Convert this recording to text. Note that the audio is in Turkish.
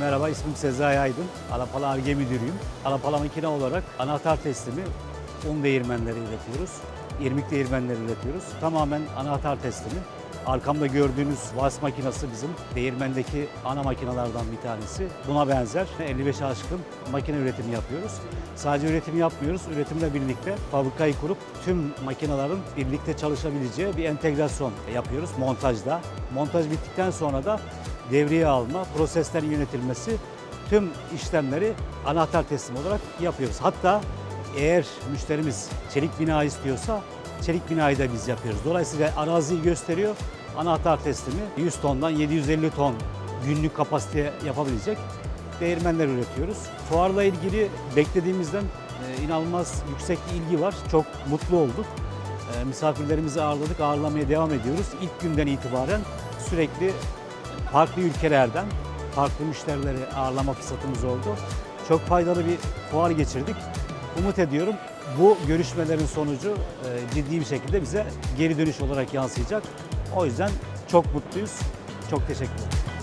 Merhaba, ismim Sezai Aydın. Alapala Arge Müdürüyüm. Alapala makine olarak anahtar teslimi un değirmenleri üretiyoruz. İrmik değirmenleri üretiyoruz. Tamamen anahtar teslimi. Arkamda gördüğünüz vas makinesi bizim değirmendeki ana makinelerden bir tanesi. Buna benzer 55 aşkın makine üretimi yapıyoruz. Sadece üretimi yapmıyoruz. Üretimle birlikte fabrikayı kurup tüm makinelerin birlikte çalışabileceği bir entegrasyon yapıyoruz montajda. Montaj bittikten sonra da devreye alma, proseslerin yönetilmesi tüm işlemleri anahtar teslim olarak yapıyoruz. Hatta eğer müşterimiz çelik bina istiyorsa çelik binayı da biz yapıyoruz. Dolayısıyla araziyi gösteriyor. Anahtar teslimi 100 tondan 750 ton günlük kapasite yapabilecek değirmenler üretiyoruz. Fuarla ilgili beklediğimizden e, inanılmaz yüksek ilgi var. Çok mutlu olduk. E, misafirlerimizi ağırladık, ağırlamaya devam ediyoruz. İlk günden itibaren sürekli farklı ülkelerden farklı müşterileri ağırlama fırsatımız oldu. Çok faydalı bir fuar geçirdik. Umut ediyorum bu görüşmelerin sonucu e, ciddi bir şekilde bize geri dönüş olarak yansıyacak. O yüzden çok mutluyuz. Çok teşekkür ederim.